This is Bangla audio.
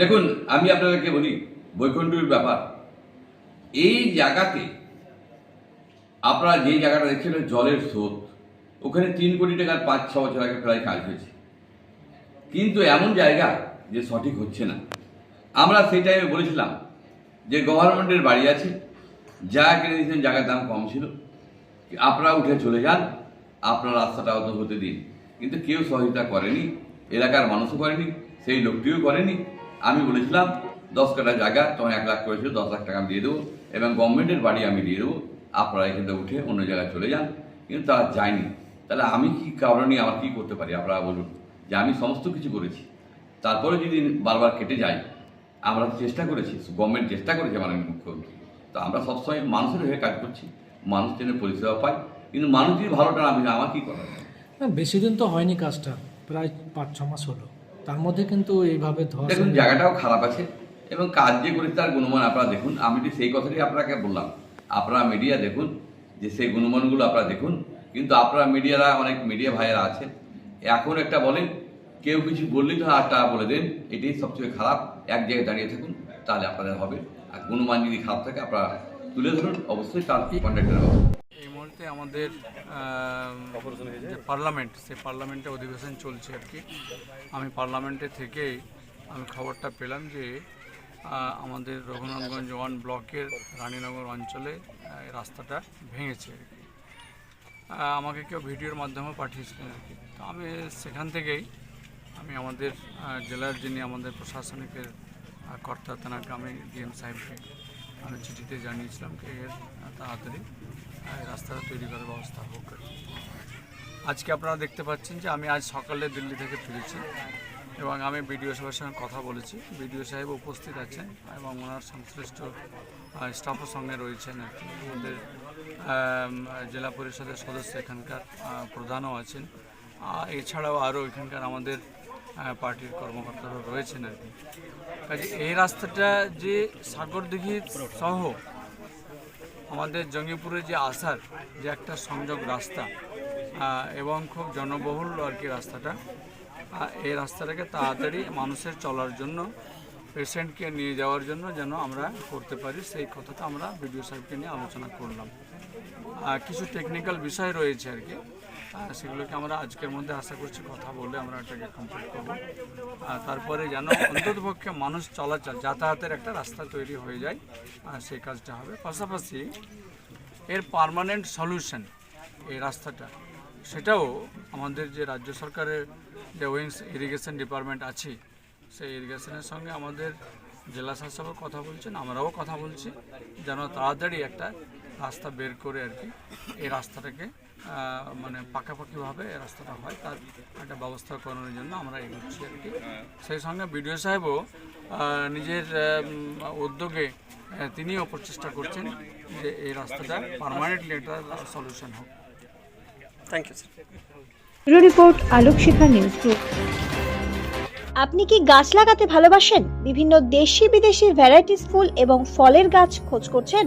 দেখুন, আমি আপনাদেরকে বলি, বৈকুণ্ঠের ব্যাপার। এই জায়গাতে আপনারা যে জায়গাটা দেখছেন জলের স্রোত। ওখানে তিন কোটি টাকার পাঁচ, ছ বছর আগে প্রায় কাজ হয়েছে। কিন্তু এমন জায়গা যে সঠিক হচ্ছে না। আমরা সেই টাইমে বলেছিলাম যে গভর্নমেন্টের বাড়ি আছে, যা কিনে দিয়েছেন জায়গার দাম কম ছিল। আপনারা উঠে চলে যান, আপনার রাস্তাটা অত হতে দিন। কিন্তু কেউ সহযোগিতা করেনি, এলাকার মানুষও করেনি, সেই লোকটিও করেনি। আমি বলেছিলাম, দশ কাটা জায়গা তোমার এক লাখ করেছিল, দশ লাখ টাকা আমি দিয়ে দেবো, এবং গভর্নমেন্টের বাড়ি আমি দিয়ে দেবো। আপনারা এখান থেকে উঠে অন্য জায়গায় চলে যান। কিন্তু তারা যায়নি। তাহলে আমি কি কারণে আমার কি করতে পারি? আপনারা বলুন যে আমি সমস্ত কিছু করেছি। তারপরে যদি বারবার কেটে যায়, আমরা চেষ্টা করেছি গভর্নমেন্ট চেষ্টা করেছে মাননীয় মুখ্যমন্ত্রী। তো আমরা সবসময় মানুষের হয়ে কাজ করছি, মানুষ যেন পরিষেবা পায়। কিন্তু মানুষ যদি ভালোটা না বুঝে আমার কী করার? না, বেশি দিন তো হয়নি কাজটা, প্রায় পাঁচ, ছ মাস হলো। তার মধ্যে কিন্তু এইভাবে দেখুন জায়গাটাও খারাপ আছে এবং কাজ যে করেছে তার গুণমান আপনারা দেখুন। আমি তো সেই কথাটি আপনাকে বললাম। আপনারা মিডিয়া দেখুন যে সেই গুণমানগুলো আপনারা দেখুন। কিন্তু আপনারা মিডিয়ারা অনেক মিডিয়া ভাইয়েরা আছে। এখন একটা বলেন কেউ কিছু বললেই তো একটা বলে দেন। এটাই সবচেয়ে খারাপ। এক জায়গায় দাঁড়িয়ে থাকুন তাহলে আপনাদের হবে। আর গুণমান যদি খারাপ থাকে আপনারা তুলে ধরুন। অবশ্যই তার কন্ট্রাক্টের হবে এই মুহূর্তে আমাদের যে পার্লামেন্ট, সেই পার্লামেন্টে অধিবেশন চলছে আর কি। আমি পার্লামেন্টে থেকেই আমি খবরটা পেলাম যে আমাদের রঘুনাথগঞ্জ ওয়ান ব্লকের রানীনগর অঞ্চলে রাস্তাটা ভেঙেছে আর কি। আমাকে কেউ ভিডিওর মাধ্যমে পাঠিয়েছিলেন আর কি। তো আমি সেখান থেকেই আমি আমাদের জেলার যিনি আমাদের প্রশাসনিকের কর্তা, তেনাকে আমি ডিএম সাহেবকে আমি চিঠিতে জানিয়েছিলাম যে এর তাড়াতাড়ি। রাস্তাটা তৈরি করার ব্যবস্থা হোক। আজকে আপনারা দেখতে পাচ্ছেন যে আমি আজ সকালে দিল্লি থেকে ফিরেছি এবং আমি বিডিও সাহেবের সঙ্গে কথা বলেছি। বিডিও সাহেব উপস্থিত আছেন এবং ওনার সংশ্লিষ্ট স্টাফের সঙ্গে রয়েছেন আর কি। আমাদের জেলা পরিষদের সদস্য এখানকার প্রধানও আছেন। এছাড়াও আরও এখানকার আমাদের পার্টির কর্মকর্তারা রয়েছেন আর কি। কাজে এই রাস্তাটা যে সাগরদিঘি সহ আমাদের জঙ্গিপুরে যে আসার যে একটা সংযোগ রাস্তা এবং খুব জনবহুল আর কি রাস্তাটা এই রাস্তাটাকে তাড়াতাড়ি মানুষের চলার জন্য, পেশেন্টকে নিয়ে যাওয়ার জন্য যেন আমরা করতে পারি, সেই কথাটা আমরা বিডিও সাহেবকে নিয়ে আলোচনা করলাম। কিছু টেকনিক্যাল বিষয় রয়েছে আর কি। সেগুলোকে আমরা আজকের মধ্যে আশা করছি কথা বলে আমরা এটাকে কমপ্লিট করব। তারপরে যেন অন্ততপক্ষে মানুষ চলাচল, যাতায়াতের একটা রাস্তা তৈরি হয়ে যায় সেই কাজটা হবে। পাশাপাশি এর পার্মানেন্ট সলিউশন এই রাস্তাটা, সেটাও আমাদের যে রাজ্য সরকারের যে উইংস ইরিগেশন ডিপার্টমেন্ট আছে, সেই ইরিগেশনের সঙ্গে আমাদের জেলা শাসকও কথা বলছেন, আমরাও কথা বলছি, যেন তাড়াতাড়ি একটা রাস্তা বের করে আর কি এই রাস্তাটাকে মানে পাকাপাকিভাবে এই রাস্তাটা হয় তার একটা ব্যবস্থা করানোর জন্য আমরা এগোচ্ছি আর কি। সেই সঙ্গে বিডিও সাহেবও নিজের উদ্যোগে তিনিও প্রচেষ্টা করছেন যে এই রাস্তাটা পারমানেন্টলি একটা সলিউশন হোক। Thank you sir report Alok Shikha news group আপনি কি গাছ লাগাতে ভালোবাসেন? বিভিন্ন দেশি বিদেশি ভ্যারাইটিস ফুল এবং ফলের গাছ খোঁজ করছেন?